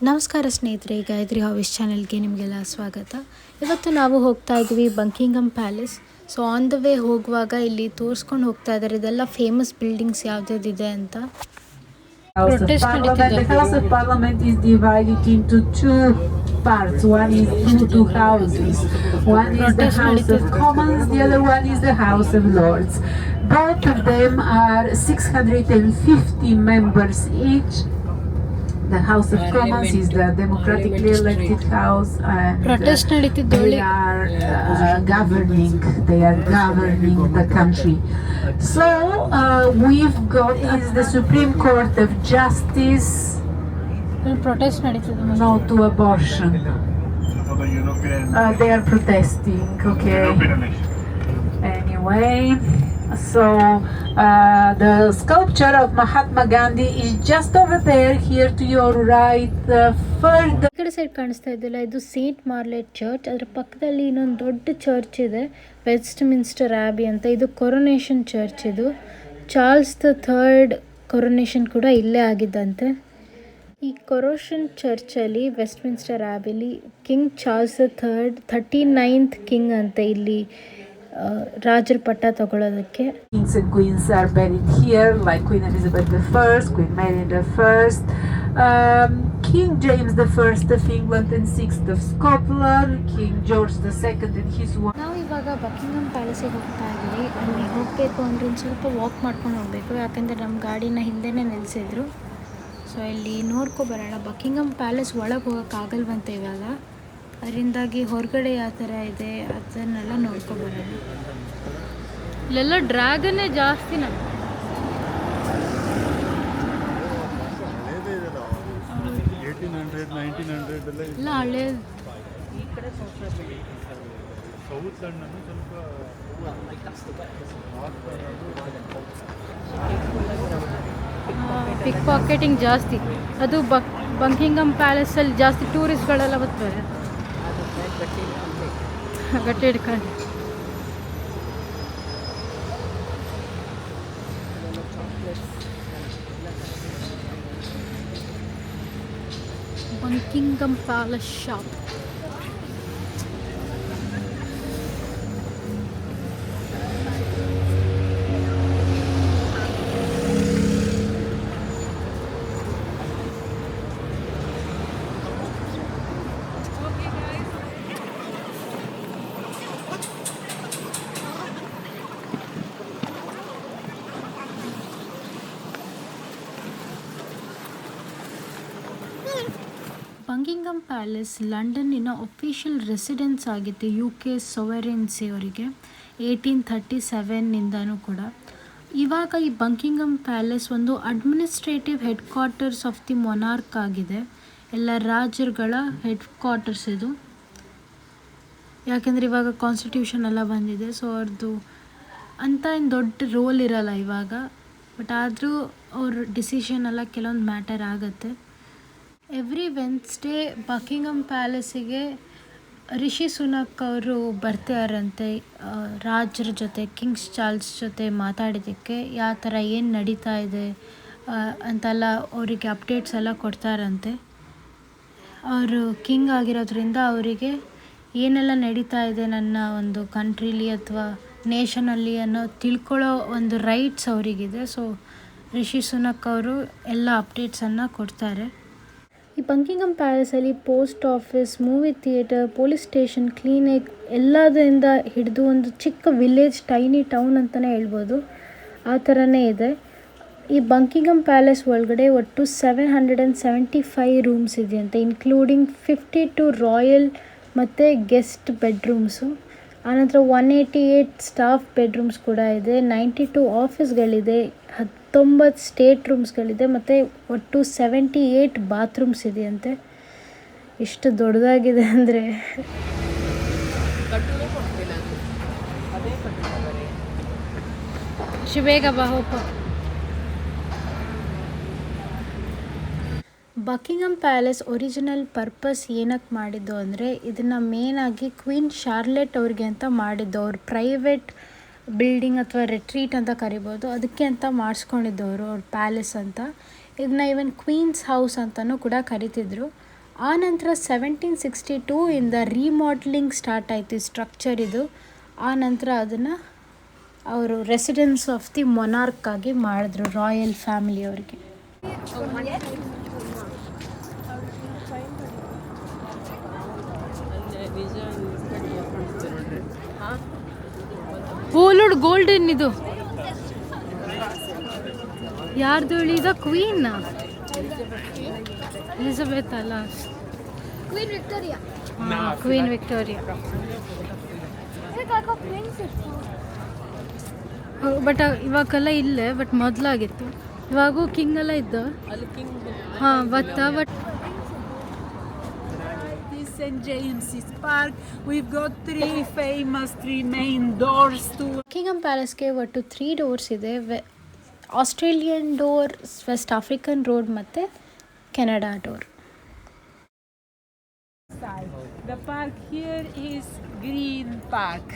ನಮಸ್ಕಾರ ಸ್ನೇಹಿತರೆ ಗಾಯತ್ರಿ ಹಾವಿಸ್ ಚಾನೆಲ್ಗೆ ನಿಮಗೆಲ್ಲ ಸ್ವಾಗತ ಇವತ್ತು ನಾವು ಹೋಗ್ತಾ ಇದ್ವಿ Buckingham Palace so on the way ಹೋಗುವಾಗ ಇಲ್ಲಿ ತೋರಿಸ್ಕೊಂಡು ಹೋಗ್ತಾ ಇದ್ದಾರೆ ಇದೆಲ್ಲ ಫೇಮಸ್ ಬಿಲ್ಡಿಂಗ್ಸ್ ಯಾವ್ದಿದೆ ಅಂತ parts. One is two, two houses. One is the House of Commons, the other one is the House of Lords. Both of them are 650 members each. The House of Commons is the democratically elected house, and uh, they are uh, governing. They are governing the country. So uh, we've got Is the Supreme Court of Justice. No to abortion. Uh, they are protesting. Okay. Anyway. So uh, the sculpture of mahatma gandhi is just over there here to your right uh, further ಕಡೆ side ಕಾಣಿಸ್ತಾ ಇದೆಯಲ್ಲ ಇದು Saint ಮಾರ್ಲೆಟ್ church ಅದರ ಪಕ್ಕದಲ್ಲಿ ಇನ್ನೊಂದು ದೊಡ್ಡ church ಇದೆ West minster ಆಬಿ ಅಂತ. ಇದು ಕೊರೊನೇಷನ್ ಚರ್ಚ್ ಇದು. ಚಾರ್ಲ್ಸ್ ದ ಥರ್ಡ್ ಕೊರೊನೇಷನ್ ಕೂಡ ಇಲ್ಲೇ ಆಗಿದ್ದಂತೆ. ಈ ಕೊರೋಷನ್ ಚರ್ಚಲ್ಲಿ Westminster ಆಬಿಲಿ King Charles the third thirty ninth king ಅಂತ ಇಲ್ಲಿ ರಾಜರ ಪಟ್ಟ ತಗೊಳ್ಳೋದಕ್ಕೆ. Kings and queens are buried here like Queen Elizabeth the first Queen Mary the first King James the first of England and six the Scotland King George the second in his ವಾ ನಾವು ಇವಾಗ ಬಕಿಂಗಮ್ ಪ್ಯಾಲೇಸಿಗೆ ಹೋಗ್ತಾ ಇದ್ದೀವಿ. ಅಲ್ಲಿ ಹೋಗಬೇಕು ಅಂದ್ರೆ ಸ್ವಲ್ಪ walk ಮಾಡ್ಕೊಂಡು ಹೋಗಬೇಕು. ಯಾಕಂದ್ರೆ ನಮ್ಮ ಗಾಡಿನ ಹಿಂದೆನೇ ನಿಲ್ಲಿಸಿದ್ರು ಸೊ ಇಲ್ಲಿ ನೋಡ್ಕೊ ಬರೋಣ. ಬಕಿಂಗಮ್ ಪ್ಯಾಲೇಸ್ ಒಳಗೆ ಹೋಗೋಕ್ಕಾಗಲ್ವಂತೆ ಇವಾಗ. ಅದರಿಂದಾಗಿ ಹೊರಗಡೆ ಯಾವ ಥರ ಇದೆ ಅದನ್ನೆಲ್ಲ ನೋಡ್ಕೊಬರೋಣ. ಇಲ್ಲೆಲ್ಲ ಡ್ರ್ಯಾಗನ್ನೇ ಜಾಸ್ತಿ ನಮ್ಮ ಸ್ವಲ್ಪ ಪಿಕ್ ಪಾಕೆಟಿಂಗ್ ಜಾಸ್ತಿ. ಅದು ಬಕ್ ಬಂಕಿಂಗಮ್ ಪ್ಯಾಲೇಸಲ್ಲಿ ಜಾಸ್ತಿ ಟೂರಿಸ್ಟ್ಗಳೆಲ್ಲ ಬರ್ತಾರೆ. ಗಟ್ಟಿ ಹಿಡ್ಕೊಂಡು Buckingham Palace shop Buckingham Palace ಲಂಡನ್ನಿನ official residence ಆಗಿತ್ತು ಯು ಕೆ ಸೊವೆರೆನ್ಸಿ ಅವರಿಗೆ ಏಯ್ಟೀನ್ ಥರ್ಟಿ ಸೆವೆನ್ನಿಂದನೂ ಕೂಡ. ಇವಾಗ ಈ ಬಂಕಿಂಗಮ್ ಪ್ಯಾಲೇಸ್ ಒಂದು administrative headquarters of the monarch ಆಗಿದೆ. ಎಲ್ಲ ರಾಜರುಗಳ ಹೆಡ್ ಕ್ವಾರ್ಟರ್ಸ್ ಇದು. ಯಾಕೆಂದರೆ ಇವಾಗ ಕಾನ್ಸ್ಟಿಟ್ಯೂಷನ್ ಎಲ್ಲ ಬಂದಿದೆ ಸೊ ಅವ್ರದ್ದು ಅಂತ ಏನು ದೊಡ್ಡ ರೋಲ್ ಇರಲ್ಲ ಇವಾಗ. ಬಟ್ ಆದರೂ ಅವ್ರ ಡಿಸಿಷನ್ ಎಲ್ಲ ಕೆಲವೊಂದು ಮ್ಯಾಟರ್ ಆಗುತ್ತೆ. ಎವ್ರಿ ವೆನ್ಸ್ಡೇ ಬಕಿಂಗಮ್ ಪ್ಯಾಲೇಸಿಗೆ ರಿಷಿ ಸುನಕ್ ಅವರು ಬರ್ತಾರಂತೆ ರಾಜರ ಜೊತೆ ಕಿಂಗ್ಸ್ ಚಾರ್ಲ್ಸ್ ಜೊತೆ ಮಾತಾಡಿದ್ದಕ್ಕೆ ಯಾವ ಥರ ಏನು ನಡೀತಾ ಇದೆ ಅಂತೆಲ್ಲ ಅವರಿಗೆ ಅಪ್ಡೇಟ್ಸ್ ಎಲ್ಲ ಕೊಡ್ತಾರಂತೆ. ಅವರು ಕಿಂಗ್ ಆಗಿರೋದ್ರಿಂದ ಅವರಿಗೆ ಏನೆಲ್ಲ ನಡೀತಾ ಇದೆ ನನ್ನ ಒಂದು ಕಂಟ್ರೀಲಿ ಅಥವಾ ನೇಷನಲ್ಲಿ ಅನ್ನೋ ತಿಳ್ಕೊಳ್ಳೋ ಒಂದು ರೈಟ್ಸ್ ಅವರಿಗಿದೆ. ಸೊ ರಿಷಿ ಸುನಕ್ ಅವರು ಎಲ್ಲ ಅಪ್ಡೇಟ್ಸನ್ನು ಕೊಡ್ತಾರೆ. ಈ Buckingham ಪ್ಯಾಲೇಸಲ್ಲಿ post office, movie theatre, police station, clinic ಎಲ್ಲದರಿಂದ ಹಿಡಿದು ಒಂದು ಚಿಕ್ಕ ವಿಲೇಜ್, ಟೈನಿ ಟೌನ್ ಅಂತಲೇ ಹೇಳ್ಬೋದು. ಆ ಥರನೇ ಇದೆ. ಈ ಬಂಕಿಂಗಮ್ ಪ್ಯಾಲೇಸ್ ಒಳಗಡೆ ಒಟ್ಟು seven hundred and seventy five rooms ಇದೆಯಂತೆ ಇನ್ಕ್ಲೂಡಿಂಗ್ ಫಿಫ್ಟಿ ಟು ರಾಯಲ್ ಮತ್ತು ಗೆಸ್ಟ್ ಬೆಡ್ರೂಮ್ಸು ಆನಂತರ one eighty eight staff bedrooms ಕೂಡ ಇದೆ. ನೈಂಟಿ ಟು ಆಫೀಸ್ಗಳಿದೆ ಹತ್ತೊಂಬತ್ತು ಸ್ಟೇಟ್ ರೂಮ್ಸ್ಗಳಿದೆ ಮತ್ತು ಒಟ್ಟು ಸೆವೆಂಟಿ ಏಯ್ಟ್ ಬಾತ್ರೂಮ್ಸ್ ಇದೆಯಂತೆ. ಎಷ್ಟು ದೊಡ್ಡದಾಗಿದೆ ಅಂದರೆ. ಬೇಗ ಬಾ ಹೋಪ ಬಕಿಂಗಮ್ ಪ್ಯಾಲೇಸ್ ಒರಿಜಿನಲ್ ಪರ್ಪಸ್ ಏನಕ್ಕೆ ಮಾಡಿದ್ದು ಅಂದರೆ ಇದನ್ನು ಮೇನಾಗಿ ಕ್ವೀನ್ ಶಾರ್ಲೆಟ್ ಅವ್ರಿಗೆ ಅಂತ ಮಾಡಿದ್ದು. ಅವ್ರ ಪ್ರೈವೇಟ್ ಬಿಲ್ಡಿಂಗ್ ಅಥವಾ ರೆಟ್ರೀಟ್ ಅಂತ ಕರಿಬೋದು. ಅದಕ್ಕೆ ಅಂತ ಮಾಡಿಸ್ಕೊಂಡಿದ್ದವರು ಅವ್ರ ಪ್ಯಾಲೇಸ್ ಅಂತ. ಇದನ್ನ ಇವನ್ ಕ್ವೀನ್ಸ್ ಹೌಸ್ ಅಂತಲೂ ಕೂಡ ಕರಿತಿದ್ರು. ಆ ನಂತರ ಸೆವೆಂಟೀನ್ ಸಿಕ್ಸ್ಟಿ ಟೂ ಇಂದ ರೀಮಾಡ್ಲಿಂಗ್ ಸ್ಟಾರ್ಟ್ ಆಯಿತು ಈ ಸ್ಟ್ರಕ್ಚರ್ ಇದು. ಆ ನಂತರ ಅದನ್ನು ಅವರು ರೆಸಿಡೆನ್ಸ್ ಆಫ್ ದಿ ಮೊನಾರ್ಕ್ ಆಗಿ ಮಾಡಿದ್ರು ರಾಯಲ್ ಫ್ಯಾಮಿಲಿಯವ್ರಿಗೆ ಓಲೋಡ್ ಗೋಲ್ಡನ್ ಇದು. ಯಾರ್ದು ಹೇಳಿದ? ಇದು ಕ್ವೀನ್ ಎಲಿಜಬೆತ್ ಅಲ್ಲ Queen Victoria Queen Victoria but ಇವಾಗೆಲ್ಲ ಇಲ್ಲೇ ಬಟ್ ಮೊದಲಾಗಿತ್ತು. ಇವಾಗೂ ಕಿಂಗ್ ಎಲ್ಲ ಇದ್ದ. ಹಾಂ ಬತ್ತ but St. James's Park. We've got three famous, three main doors to ಕಿಂಗಮ್ ಪ್ಯಾಲೇಸ್ಗೆ ಒಟ್ಟು ತ್ರೀ ಡೋರ್ಸ್ ಇದೆ ವೆ Australian door west African road ಮತ್ತು Canada door side. The park here is Green Park.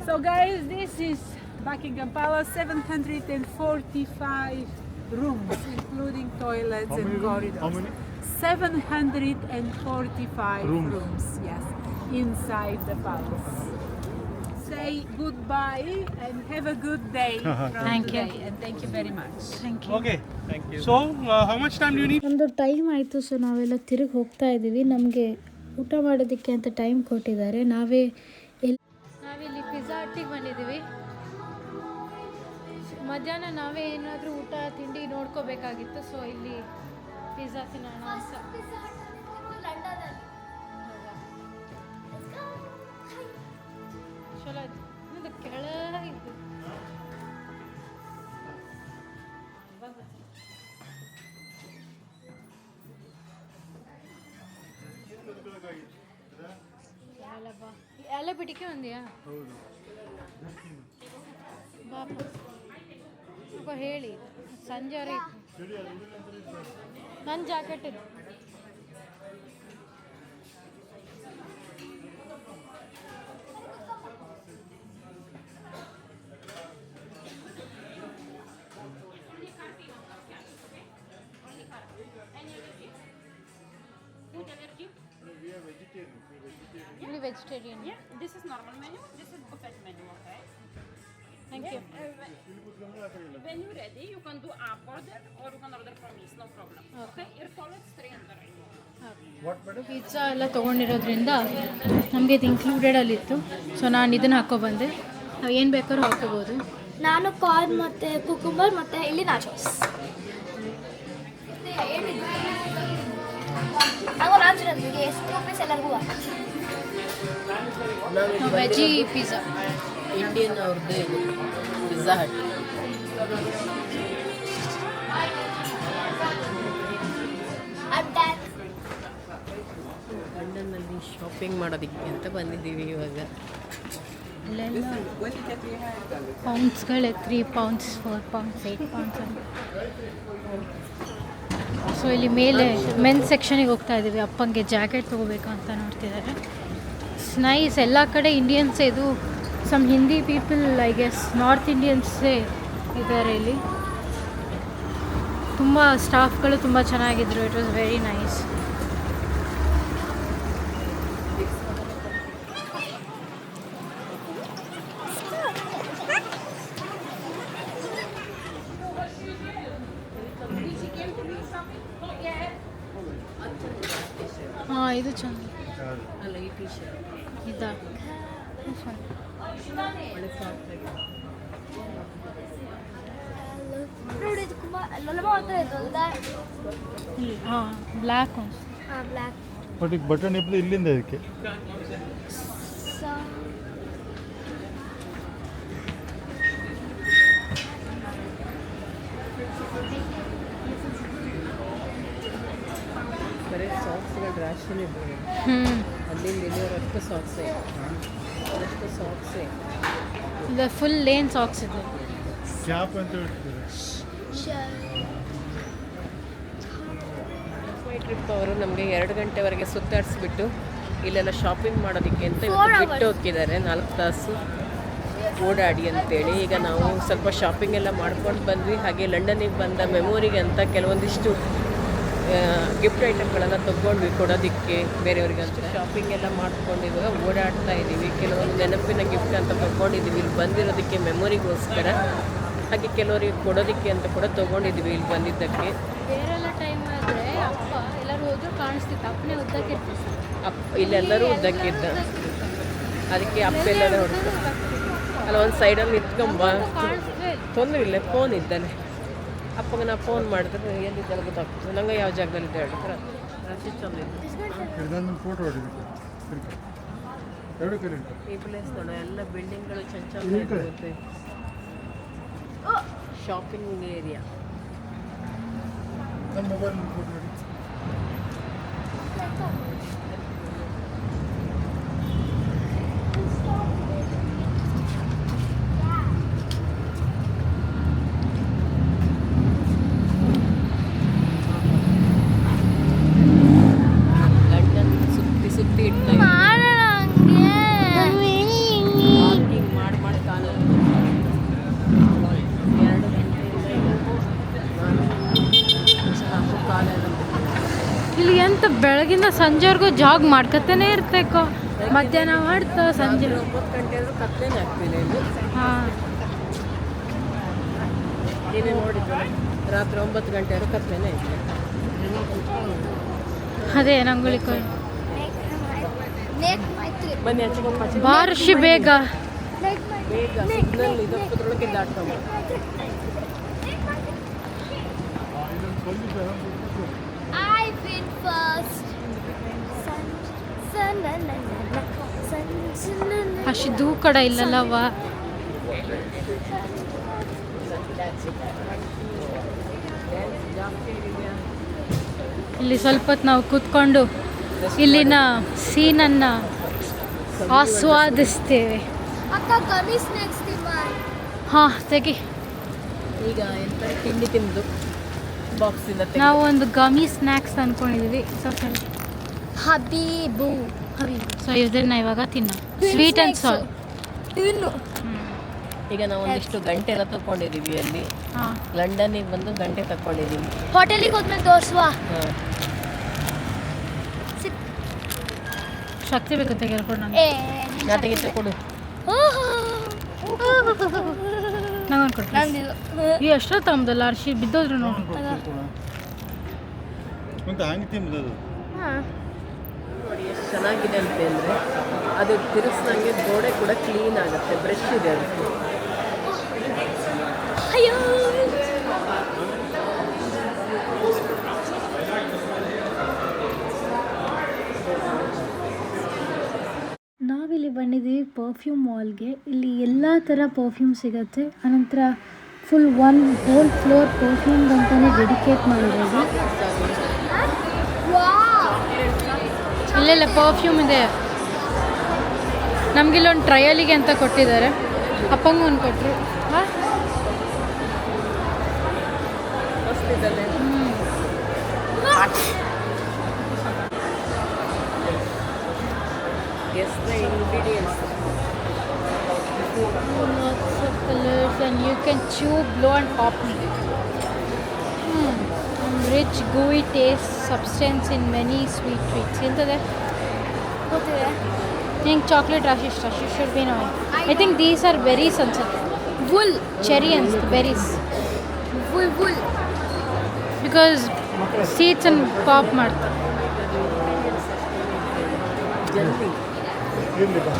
So guys, this is Buckingham Palace, 745 rooms, including toilets How and many rooms? corridors. How many? 745 Rooms. rooms, yes, inside the palace. Say goodbye and have a good day from Thank you. today. And thank you very much. Thank you Okay, thank you. So, uh, how much time do you need? ನಮ್ಮದು time ಆಯಿತು so ನಾವೆಲ್ಲ ತಿರುಗಿ ಹೋಗ್ತಾ ಇದ್ದೀವಿ ನಮಗೆ ಊಟ ಮಾಡೋದಕ್ಕೆ ಅಂತ ಟೈಮ್ ಕೊಟ್ಟಿದ್ದಾರೆ ನಾವೇ ಎಲ್ಲಿ ನಾವಿಲ್ಲಿ ಪಿಜ್ಜಾ ಹಟ್ಟಿಗೆ ಬಂದಿದ್ದೀವಿ ಮಧ್ಯಾಹ್ನ ನಾವೇ ಏನಾದರೂ ಊಟ ತಿಂಡಿ ನೋಡ್ಕೋಬೇಕಾಗಿತ್ತು ಸೊ ಇಲ್ಲಿ ಪಿಜ್ಜಾ ತಿನ್ನೋಣ ಚಲೋ ಇದು ಕೆಳ ಇದ್ದು ಎಲ್ಲ ಬಿಟಿಕೆ ಒಂದಿಯಾ? ಬಾಪ. ಹೇಳಿ. ಸಂಜೆ ಅವ್ರಿಗೆ ನನ್ನ ಜಾಕೆಟ್ ಇದೆ ಇಲ್ಲಿ vegetarian Yeah, this is normal menu. This is buffet menu. Okay. Thank you When you're ready, you can do app order or you can order from me. No problem. Okay. Your toilet's three under. Pizza ಎಲ್ಲ ತೊಗೊಂಡಿರೋದ್ರಿಂದ ನಮಗೆ ಇದು ಇನ್ಕ್ಲೂಡೆಡಲ್ಲಿತ್ತು so ನಾನು ಇದನ್ನು ಹಾಕೊಬಂದೆ ನಾವು ಏನು ಬೇಕಾದ್ರೂ ಹಾಕೋಬೋದು ನಾನು ಕಾರ್ನ್ ಮತ್ತು ಕುಕುಂಬರ್ ಮತ್ತು ಇಲ್ಲಿ ನಾಚೋಸ್ ಎಷ್ಟು ರೂಪೀಸ್ ಎಲ್ಲರಿಗೂ ವೆಜಿ ಪಿಜ್ಜಾ ಇಂಡಿಯನ್ ಅವ್ರದ್ದು ಇದು ಪಿಜ್ಜಾ ಹಟ್ ಲಂಡನ್ನಲ್ಲಿ ಶಾಪಿಂಗ್ ಮಾಡೋದಕ್ಕೆ ಅಂತ ಬಂದಿದ್ದೀವಿ ಇವಾಗ. ಪೌಂಡ್ಸ್ಗಳೇ three pounds four pounds eight pounds so ಇಲ್ಲಿ ಮೇಲೆ ಮೆನ್ ಸೆಕ್ಷನಿಗೆ ಹೋಗ್ತಾ ಇದ್ದೀವಿ. ಅಪ್ಪಂಗೆ ಜಾಕೆಟ್ ತೊಗೋಬೇಕು ಅಂತ ನೋಡ್ತಿದ್ದಾರೆ. ನೈಸ್ ಎಲ್ಲ ಕಡೆ ಇಂಡಿಯನ್ಸ್ ಇದು some Hindi people I guess north ಇಂಡಿಯನ್ಸೇ ಇದ್ದಾರೆ ಇಲ್ಲಿ. ತುಂಬ ಸ್ಟಾಫ್ಗಳು ತುಂಬ ಚೆನ್ನಾಗಿದ್ರು. ಇಟ್ ವಾಸ್ ವೆರಿ ನೈಸ್ ಹಾಂ ಇದು ಚೆಂದ ಅಲ್ಲ ಈ ಟಿ ಶರ್ಟ್ ಇದಾ ನೋಡಿ ಇದು ಕುಮಾರ್ ಅಲ್ಲೆಲ್ಲ ಮಾತ್ರ ಇದ್ದಲ್ಲ ಹಾಂ ಬ್ಲ್ಯಾಕ್ ಬಟ್ ಈಗ ಬಟನ್ ಇಬ್ಬರು ಇಲ್ಲಿಂದ ಇದಕ್ಕೆ? ಬರೀ ಸಾಕ್ಸ್ಗಳು ರ್ಯಾಷನ್ ಇದ್ದಾವೆ ಹ್ಞೂ ಅಲ್ಲಿಂದ ಇಲ್ಲಿವರೆಷ್ಟು ಸಾಕ್ಸೇ ಅಷ್ಟು ಸಾಕ್ಸೇ ಇದು ಫುಲ್ ಲೇನ್ ಸಾಕ್ಸ್ ಇದೆ. ಕ್ಯಾಪ್ ಅಂತ ಹೇಳ್ತಿದ್ದಾರೆ ಟ್ರಿಪ್ ಅವರು ನಮಗೆ ಎರಡು ಗಂಟೆವರೆಗೆ ಸುತ್ತಾಡಿಸ್ಬಿಟ್ಟು ಇಲ್ಲೆಲ್ಲ ಶಾಪಿಂಗ್ ಮಾಡೋದಕ್ಕೆ ಅಂತ ಬಿಟ್ಟು ಹೋಗಿದ್ದಾರೆ ನಾಲ್ಕು ತಾಸು ಓಡಾಡಿ ಅಂತೇಳಿ. ಈಗ ನಾವು ಸ್ವಲ್ಪ ಶಾಪಿಂಗ್ ಎಲ್ಲ ಮಾಡ್ಕೊಂಡು ಬಂದ್ವಿ. ಹಾಗೆ ಲಂಡನಿಗೆ ಬಂದ ಮೆಮೊರಿಗೆ ಅಂತ ಕೆಲವೊಂದಿಷ್ಟು ಗಿಫ್ಟ್ ಐಟಮ್ಗಳೆಲ್ಲ ತೊಗೊಂಡ್ವಿ ಕೊಡೋದಕ್ಕೆ ಬೇರೆಯವ್ರಿಗೆ ಅಂತ. ಶಾಪಿಂಗ್ ಎಲ್ಲ ಮಾಡ್ಕೊಂಡಿದ್ವಿ ಓಡಾಡ್ತಾ ಇದ್ದೀವಿ. ಕೆಲವೊಂದು ನೆನಪಿನ ಗಿಫ್ಟ್ ಅಂತ ತೊಗೊಂಡಿದ್ದೀವಿ. ಇಲ್ಲಿ ಬಂದಿರೋದಕ್ಕೆ ಮೆಮೊರಿಗೋಸ್ಕರ ಹಾಗೆ ಕೆಲವರಿಗೆ ಕೊಡೋದಕ್ಕೆ ಅಂತ ಕೂಡ ತೊಗೊಂಡಿದ್ದೀವಿ ಇಲ್ಲಿ ಬಂದಿದ್ದಕ್ಕೆ ಬೇರೆಲ್ಲ ಟೈಮ್ ಆದರೆ ಅಪ್ಪ ಕಾಣಿಸ್ತಿತ್ತು. ಅಪ್ಪನೇ ಉದ್ದಕ್ಕಿರ್ತಿತ್ತು ಅಪ್ ಇಲ್ಲೆಲ್ಲರೂ ಉದ್ದಕ್ಕಿದ್ದ ಅದಕ್ಕೆ ಅಪ್ಪೆಲ್ಲರೂ ಹೊಡ್ತು ಅಲ್ಲ ಒಂದು ಸೈಡಲ್ಲಿ ನಿಂತ್ಕೊಂಬ. ತೊಂದರೆ ಇಲ್ಲ ಫೋನ್ ಇದ್ದಾನೆ. ಅಪ್ಪಗೆ ನಾ ಫೋನ್ ಮಾಡಿದ್ರೆ ಎಲ್ಲಿದ್ದಾನೆ ಗೊತ್ತಾಗ್ತದೆ. ನಂಗೆ ಯಾವ ಜಾಗದಲ್ಲಿ ಇದೆ ಹೇಳಿದ್ರೆ ಚಂದ ಈ ಪ್ಲೇಸ್ ನೋಡ ಎಲ್ಲ ಬಿಲ್ಡಿಂಗ್ಗಳು ಚೆಂದ ಚೆಂದ ಇರುತ್ತೆ. Shopping area ಇಲ್ಲಿ ಎಂತ ಬೆಳಗಿಂದ ಸಂಜೆವರೆಗೂ ಜಾಗ್ ಮಾಡ್ಕೊತಾನೆ ಇರ್ಬೇಕು. ಮಧ್ಯಾಹ್ನ ಮಾಡ್ತಾ ಸಂಜೆ. ಹಾಂ. ರಾತ್ರಿ ಒಂಬತ್ತು ಗಂಟೆ ಕತ್ಲೇನೆ ಅದೇ ನಂಗುಳಿ ಬಾರಿಷಿ ಬೇಗ. ಬೇಗ ಅಷ್ಟು ದೂ ಕಡ ಇಲ್ಲಲ್ಲವ ಇಲ್ಲಿ ಸ್ವಲ್ಪ ಹೊತ್ತು ನಾವು ಕೂತ್ಕೊಂಡು ಇಲ್ಲಿನ ಸೀನನ್ನು ಆಸ್ವಾದಿಸ್ತೇವೆ. ಹಾಂ, ತೆಗಿ. ಈಗ ಎಂತ ತಿಂಡಿ ತಿಂದು? ಬಾಕ್ಸಿಂದ ನಾವು ಒಂದು ಗಮಿ ಸ್ನ್ಯಾಕ್ಸ್ ಅನ್ಕೊಂಡಿದೀವಿ. ಹಬೀಬು ಹಬೀಬು. ಸೊ ಇದನ್ನ ಇವಾಗ ತಿನ್ನೋ ಸ್ವೀಟ್ ಆ್ಯಂಡ್ ಸಾಲ್ಟ್ ತಿನ್ನು ಈಗ ನಾವು ಒಂದಿಷ್ಟು ಗಂಟೆ ಎಲ್ಲ ತಕೊಂಡಿದೀವಿ ಅಲ್ಲಿ. ಹಾಂ. ಲಂಡನ್ನಿಗೆ ಬಂದು ಗಂಟೆ ತಗೊಂಡಿದ್ದೀವಿ ಹೋಟೆಲಿಗೆ ಹೋದ್ಮೇಲೆ ತೋರಿಸುವ. ಶಕ್ತಿ ಬೇಕು ತೆಗೆದುಕೊಂಡು ನಾನು. ಏ ಕೊಡ್ತೀನಿ ನಂದಿದು ಈ ಎಷ್ಟೋ ತಮ್ಮದಲ್ಲ ಅರ್ಶಿ ಬಿದ್ದೋದ್ರು ನೋಡಿ. ಅಂತ ಹಂಗೆ ತಿಂಬುದು ನೋಡಿ ಎಷ್ಟು ಚೆನ್ನಾಗಿದೆ ಅಂತ ಅಂದರೆ ಅದು ತಿರುಗಿಸ್ದಂಗೆ ಗೋಡೆ ಕೂಡ ಕ್ಲೀನ್ ಆಗುತ್ತೆ ಬ್ರಷ್ ಇದೆ ಅದಕ್ಕೆ. ಅಯ್ಯೋ ನಾವಿಲ್ಲಿ ಬಂದಿದ್ದೀವಿ ಪರ್ಫ್ಯೂಮ್ ಮಾಲ್ಗೆ ಇಲ್ಲಿ ಎಲ್ಲ ಥರ ಪರ್ಫ್ಯೂಮ್ ಸಿಗುತ್ತೆ. ಅನಂತರ full one whole floor perfume ಅಂತಲೇ ಡೆಡಿಕೇಟ್ ಮಾಡಿರೋದು. ಇಲ್ಲೆಲ್ಲ ಪರ್ಫ್ಯೂಮ್ ಇದೆ. ನಮಗಿಲ್ಲೊಂದು ಟ್ರಯಲಿಗೆ ಅಂತ ಕೊಟ್ಟಿದ್ದಾರೆ. ಅಪ್ಪಂಗೂ ಒಂದು ಕೊಟ್ಟರು ಹಾಂ? lots of colors and you can chew, blow and pop me. Hmm. And rich, gooey taste, substance in many sweet treats. ಎಂತದೆ ಗೊತ್ತಿದೆ ನಿಂಗೆ ಚಾಕ್ಲೇಟ್ ರಾಶಿ ಇಷ್ಟ she should be Naik I think these are berries ಅನ್ಸುತ್ತೆ wool cherry ಅನ್ಸುತ್ತೆ berries wool wool because seeds ಅನ್ನು pop ಮಾಡ್ತಾರೆ ಜಲ್ದಿ ಇರಲಿ ಬಾ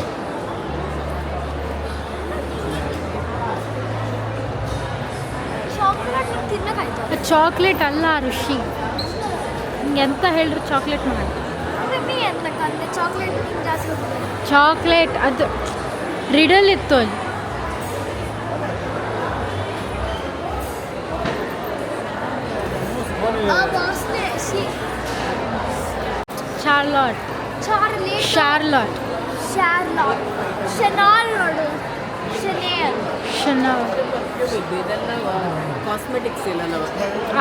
ಚಾಕ್ಲೇಟ್ ಅಲ್ಲ ಋಷಿ. ಎಂತ ಹೇಳಿದ್ರು ಚಾಕ್ಲೇಟ್ ಮಾಡಿ. ಚಾಕ್ಲೇಟ್ ಅದು ರಿಡಲ್ ಇತ್ತು ಅಲ್ಲಿ. ಸಿ ಚಾರ್ಲಾಟ್. ನೋಡು. ಶನೇಲ್ ಶನಲ್ ಇದು ಕಾಸ್ಮೆಟಿಕ್ಸ್ ಇಲ್ಲ ನಾವು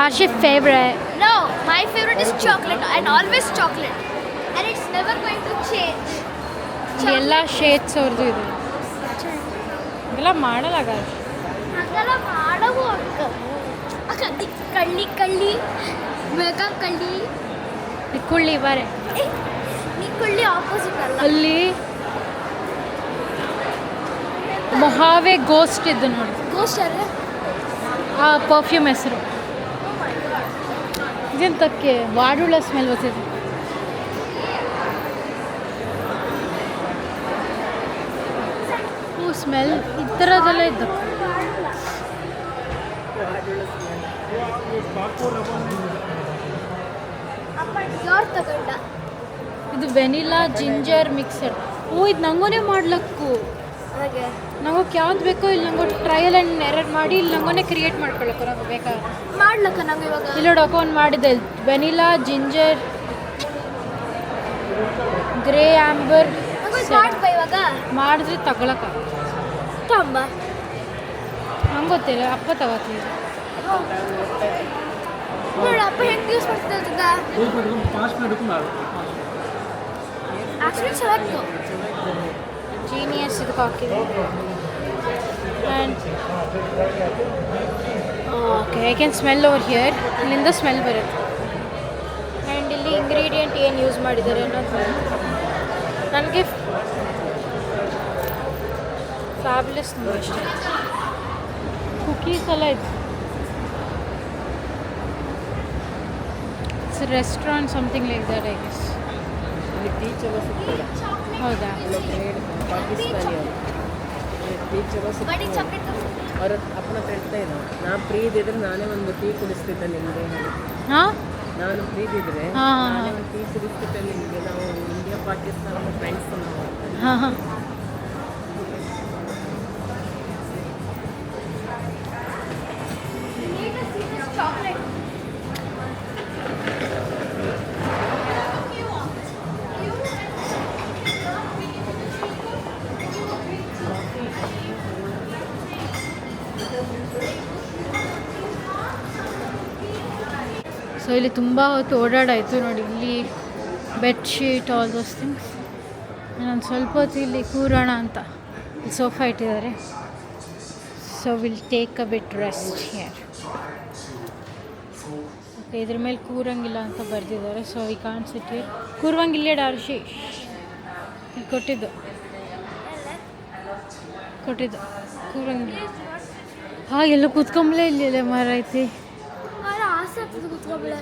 ಆಶಿ favourite No, my favorite is chocolate and always chocolate. And it's never going to change. ಎಲ್ಲ ಶೇಡ್ಸ್ ಅವ್ರದ್ದು ಇದೆ. ಇದೆಲ್ಲ ಮಾಡಲಾಗಲ್ಲ ಹಂಗೆಲ್ಲ ಮಾಡವು ಅಕ್ಕ. ಅಕ್ಕ ಕಳ್ಳಿ ಕಳ್ಳಿ ಕಳ್ಳಿ. ನಿಕ್ಕುಳ್ಳಿ ಕುಳ್ಳಿ ಬಾರೆ ನಿಕ್ಕುಳ್ಳಿ ಆಪೋಸಿಟ್ ಅಲ್ಲ. ಅಲ್ಲಿ ಮೊಹಾವೆ ಗೋಸ್ಟ್ ಇದ್ದು ನೋಡಿ. ಗೋಸ್ಟ್ ಗೋಸ್ಟರ್ ಆ ಪರ್ಫ್ಯೂಮ್ ಹೆಸರು. ಇದೆಂತಕ್ಕೆ ವಾಡುಳ ಸ್ಮೆಲ್ ಬರ್ತಿದೆ ಹೂ ಸ್ಮೆಲ್ ಈ ಥರದೆಲ್ಲ ಇದ್ದು. ಯಾರು ಇದು ವೆನಿಲಾ ಜಿಂಜರ್ ಮಿಕ್ಸರ್. ಹ್ಞೂ ಇದು ನಂಗೂ ಮಾಡ್ಲಕ್ಕು. ಹಾಗೆ. ನಂಗೆ ಯಾವ್ದು ಬೇಕೋ ಇಲ್ಲಿ ನಂಗೆ ಟ್ರಯಲ್ ಆ್ಯಂಡ್ ಎರರ್ ಮಾಡಿ ಇಲ್ಲಿ ನಂಗೋನೇ ಕ್ರಿಯೇಟ್ ಮಾಡ್ಕೊಳ್ಳೋಕೆ ನಮಗೆ ಬೇಕಾ? ಮಾಡ್ಲಕ್ಕ ನಂಗೆ ಇವಾಗ? ಇಲ್ಲಿ ನೋಡೋಕೆ ಒಂದು ಮಾಡಿದೆ. ವೆನಿಲಾ ಜಿಂಜರ್ ಗ್ರೇ ಆಂಬರ್ ಇವಾಗ? ಮಾಡಿದ್ರೆ ತಗೊಳಕ ತಂಬ. ನಂಗೆ ಗೊತ್ತಿಲ್ಲ ಅಪ್ಪ ತಗೋತೀವಿ ನೋಡು ಅಪ್ಪ ಹೆಂಗೆ ಯೂಸ್ ಮಾಡ್ತಿದ್ದ ಯೂಸ್ ಮಾಡ್ಕೊಂಡು ಪಾಸ್ ಮಾಡ್ಕೊಂಡು ಆಕ್ಚುಲಿ ಚೆನ್ನಾಗಿತ್ತು ಜೀನಿಯಸ್ ಇದಕ್ಕೆ ಹಾಕಿದೆ and okay I can smell over here ಇಲ್ಲಿಂದ ಸ್ಮೆಲ್ ಬರುತ್ತೆ. ಆ್ಯಂಡ್ ಇಲ್ಲಿ ಇಂಗ್ರೀಡಿಯೆಂಟ್ ಏನು ಯೂಸ್ ಮಾಡಿದ್ದಾರೆ ಅನ್ನೋದು ನನಗೆ ಫ್ಯಾಬ್ಲೆಸ್ ತುಂಬ ಇಷ್ಟ ಕುಕೀಸ್ ಎಲ್ಲ ಇತ್ತು. It's restaurant something like that I guess ಹೌದಾ? ಪಾಕಿಸ್ತಾನಿ ಅವರು ಸಿಗ್ತದೆ ಚಾಕ್ಲೇಟ್ ಅವ್ರ ಅಪ್ಪನ ಹತ್ರ ಹೇಳ್ತಾ ಇದ್ದ. ನಾ ಫ್ರೀ ಇದ್ದಿದ್ರೆ ನಾನೇ ಒಂದು ಟೀ ಕುಡಿಸ್ತಿದ್ದೆ ನಿಮಗೆ ನಾನು ಹಾ, ನಾನೇ ಒಂದು ಟೀ ಕುಡಿಸ್ತಿದ್ದೆ ನಿಮಗೆ. ನಾವು ಇಂಡಿಯಾ ಪಾಕಿಸ್ತಾನ ಫ್ರೆಂಡ್ಸ್ ನಾವು ಇಲ್ಲಿ ತುಂಬ ಹೊತ್ತು ಓಡಾಡಾಯಿತು ನೋಡಿ, ಇಲ್ಲಿ ಬೆಡ್ಶೀಟ್ ಆಲ್ ದೋಸ್ ಥಿಂಗ್ಸ್ ನಾನು ಸ್ವಲ್ಪ ಹೊತ್ತು ಇಲ್ಲಿ ಕೂರೋಣ ಅಂತ. ಸೋಫಾ ಇಟ್ಟಿದ್ದಾರೆ. So will take a bit rest here okay ಇದ್ರ ಮೇಲೆ ಕೂರಂಗಿಲ್ಲ ಅಂತ ಬರೆದಿದ್ದಾರೆ. ಸೊ ವಿ ಕಾಣಿಸುತ್ತೆ ಕೂರುವಂಗಿಲ್ಲ ಡಾರ್ಶಿ ಇಲ್ಲಿ ಕೊಟ್ಟಿದ್ದು. ಕೊಟ್ಟಿದ್ದು. ಕೂರಂಗಿಲ್ಲ. ಹಾಗೆಲ್ಲ ಕೂತ್ಕೊಂಬಲೇ ಇಲ್ಲ ಮರ ಐತಿ ಆಸೆ ಆಗ್ತದೆ ಕುತ್ಕೊಬಿಡ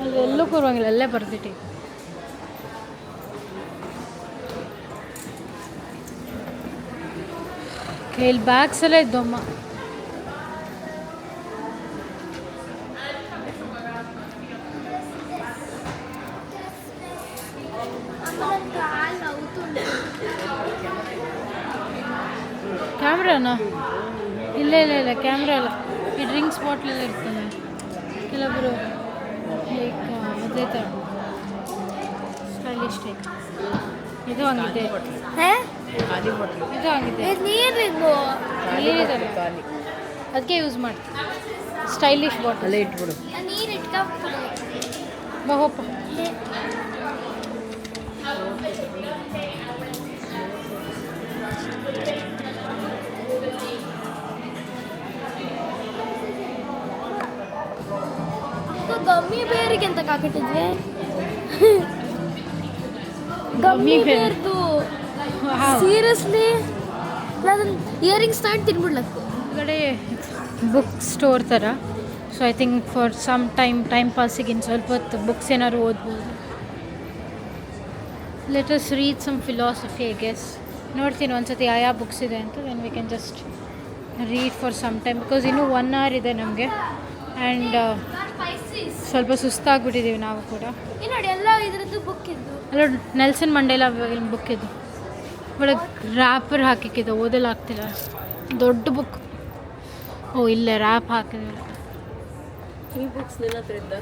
ಅಲ್ಲಿ ಎಲ್ಲೂ ಕೂರುವಂಗಿಲ್ಲ ಅಲ್ಲೇ ಬರ್ದಿಟ್ಟು. ಇಲ್ಲಿ ಬ್ಯಾಗ್ಸ್ ಎಲ್ಲ ಇದ್ದಮ್ಮ ಇಲ್ಲ ಇಲ್ಲ ಇಲ್ಲ ಕ್ಯಾಮ್ರಾ ಅಲ್ಲ. ಈ ಡ್ರಿಂಕ್ಸ್ ಬಾಟ್ಲೆಲ್ಲ ಇರ್ತದೆ. ಕೆಲವೊಬ್ಬರು ಲೈಕ್ ಅದೇ ಥರ ಸ್ಟೈಲಿಶ್ ಟೈಪ್ ಇದು ಹಂಗಿದೆ. ಹೇ? ಖಾಲಿ ಹೋಟ್ಲು ಇದು ಹಂಗಿದೆ. ಇದು ನೀರಿಗೂ ನೀರಿದಲ್ಲ ಖಾಲಿ ಅದಕ್ಕೆ ಯೂಸ್ ಮಾಡ್ತೀವಿ ಸ್ಟೈಲಿಶ್ ಬಾಟಲ್ ಅಲ್ಲೇ ಇಟ್ಬಿಡು. ನೀರು ಇಟ್ಕೊಂಡು ಬಹುಪ ಗಮ್ಮಿ ಬೇರಿಗೆ ಅಂತ ಕಾಕಿಟ್ಟಿದ್ವಿ. ಗಮ್ಮಿ ಗಮ್ಮಿ ಬೇರ್. ಬೇರ್ದು. ಸೀರಿಯಸ್ಲಿ ನಾನು ಇಯರಿಂಗ್ಸ್ ತಗೊಂಡು ತಿನ್ಬಿಡ್ಲಕ್ಕು ಕಡೆ ಬುಕ್ ಸ್ಟೋರ್ ಥರ so I think for some time time ಪಾಸಿಗೆ ಇನ್ನು ಸ್ವಲ್ಪ ಹೊತ್ತು ಬುಕ್ಸ್ ಏನಾದ್ರು ಓದ್ಬೋದು. Let us read some philosophy I guess ನೋಡ್ತೀನಿ ಒಂದ್ಸತಿ ಯಾವ ಯಾವ ಬುಕ್ಸ್ ಇದೆ ಅಂತ then we can just read for some time because ಇನ್ನೂ ಒನ್ ಅವರ್ ಇದೆ ನಮಗೆ. ಆ್ಯಂಡ್ ಸ್ವಲ್ಪ ಸುಸ್ತಾಗ್ಬಿಟ್ಟಿದ್ದೀವಿ ನಾವು ಕೂಡ. ನೋಡಿ ಎಲ್ಲ ಇದ್ರದ್ದು ಬುಕ್ ಇದ್ದು. ಅಲ್ಲ ನೆಲ್ಸನ್ ಮಂಡೇಲ ಬುಕ್ ಇದು. ಬಟ್ ರ್ಯಾಪರ್ ಹಾಕಿಕ್ಕಿದೆ ಓದಲು ಹಾಕ್ತಿಲ್ಲ ದೊಡ್ಡ ಬುಕ್ ಓ ಇಲ್ಲ ರ್ಯಾಪ್ ಹಾಕಿದಿಲ್ಲ ಈ ಬುಕ್ಸ್ ನಿನ್ನ ಹತ್ರ ಇದ್ದ?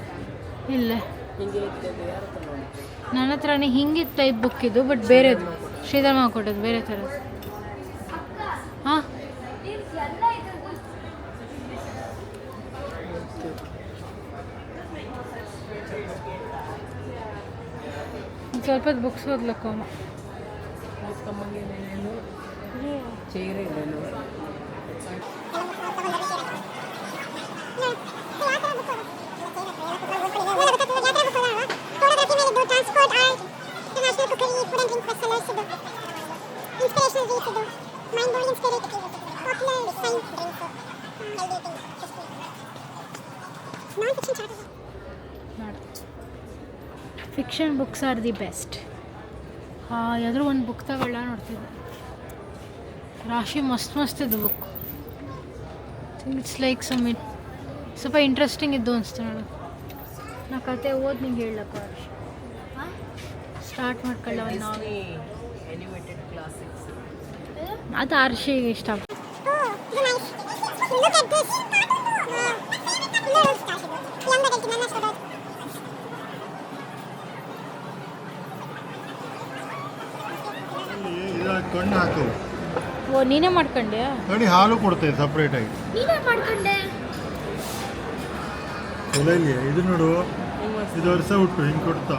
ಇಲ್ಲ. ನನ್ನ ಹತ್ರನೇ ಹಿಂಗೆ ಟೈಪ್ ಬುಕ್ ಇದು ಬಟ್ ಬೇರೆದು ಶ್ರೀಧರ್ಮ ಕೊಟ್ಟದ್ದು ಬೇರೆ ಥರದ್ದು. ಹಾಂ? ಸ್ವಲ್ಪ ಹೊತ್ತು ಬುಕ್ಸ್ ಓದ್ಲಕ್ಕಮ್ಮ ಓದ್ಕೊಂಬಂಗೆ ನೀನು ಚೇರೇ ಇಲ್ಲ fiction books are the best ಹಾಂ ಯಾವ್ದಾದ್ರು ಒಂದು ಬುಕ್ ತಗೊಳ್ಳ ನೋಡ್ತಿದ್ದೆ ರಾಶಿ ಮಸ್ತ್ ಮಸ್ತ್ ಇದು book it's like some it ಸ್ವಲ್ಪ ಇಂಟ್ರೆಸ್ಟಿಂಗ್ ಇದ್ದು ಅನಿಸ್ತು ನೋಡು. ನಾ ಕತೆ ಓದಿ ನಿಂಗೆ ಹೇಳಕ್ಕ ಸ್ಟಾರ್ಟ್ ಮಾಡ್ಕೊಳ್ಳ ಅದು ಆರ್ಷಿಗೆ ಇಷ್ಟ. ಕಣ್ಣು ಹಾಕು. ಓ ನೀನೇ ಮಾಡ್ಕೊಂಡೆ? ಕಡಿ ಹಾಲು ಕೊಡ್ತೇವೆ ಸಪ್ರೇಟಾಗಿ ನೀನೇ ಮಾಡ್ಕೊಂಡೆ? ಕೊಲೆಯಲ್ಲಿ ಇದು ನೋಡು. ಇದು ವರ್ಷ ಹುಟ್ಟು ಹಿಂಗೆ ಕೊಡ್ತಾ.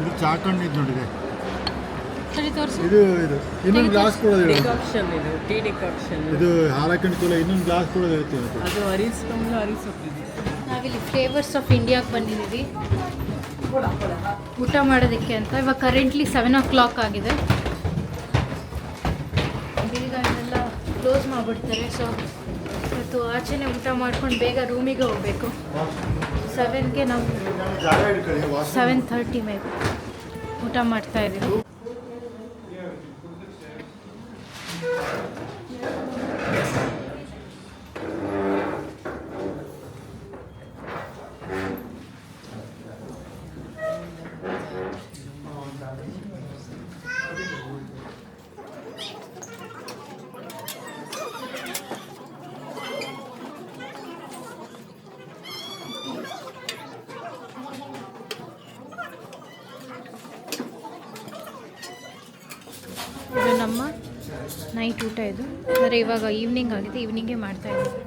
ಇದು ಚಾಕಣ್ಣಿದ್ದು ನೋಡಿದೆ ಸರಿ ತೋರಿಸು. ಇದು ಇದು. ಇನ್ನೊಂದು ಗ್ಲಾಸ್ ಕೊಡೋದು. ಡಿಕಾಕ್ಷನ್ ಇದು ಟೀ ಡಿಕಾಕ್ಷನ್ ಇದು ಹಾಲಕ್ಕಂಡು ಕೊಲೆ ಇನ್ನೊಂದು ಗ್ಲಾಸ್ ಕೊಡೋದು ಇರುತ್ತೆ ಅದು ಅರಿಸ್ಕೊಂಡು ಅರಿಸೋಕ್ಕಿದೆ ನಾವಿಲ್ಲಿ ಫ್ಲೇವರ್ಸ್ ಆಫ್ ಇಂಡಿಯಾಗೆ ಬಂದಿದ್ದೀವಿ. ಊಟ ಮಾಡೋದಕ್ಕೆ ಅಂತ. ಇವಾಗ ಕರೆಂಟ್ಲಿ ಸೆವೆನ್ ಓ ಕ್ಲಾಕ್ ಆಗಿದೆ ಬೇಗ ಇದೆಲ್ಲ ಕ್ಲೋಸ್ ಮಾಡಿಬಿಡ್ತಾರೆ. ಸೊ ಇವತ್ತು ಆಚೆನೇ ಊಟ ಮಾಡ್ಕೊಂಡು ಬೇಗ ರೂಮಿಗೆ ಹೋಗಬೇಕು. ಸೆವೆನ್ಗೆ ನಾವು ಸೆವೆನ್ ಥರ್ಟಿ ಮೇಲೆ ಊಟ ಮಾಡ್ತಾ ಇದ್ದೀವಿ ಇದು ನಮ್ಮ ನೈಟ್ ಊಟ ಇದು. ಆದರೆ ಇವಾಗ ಈವ್ನಿಂಗ್ ಆಗಿದೆ ಈವ್ನಿಂಗೇ ಮಾಡ್ತಾ ಇದ್ದೀವಿ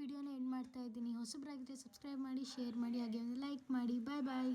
ವಿಡಿಯೋನ ಎಂಡ್ ಮಾಡ್ತಾ ಇದ್ದೀನಿ. ಹೊಸಬರಾಗಿದ್ದರೆ ಸಬ್ಸ್ಕ್ರೈಬ್ ಮಾಡಿ ಶೇರ್ ಮಾಡಿ, ಹಾಗೆ ಲೈಕ್ ಮಾಡಿ. ಬಾಯ್ ಬಾಯ್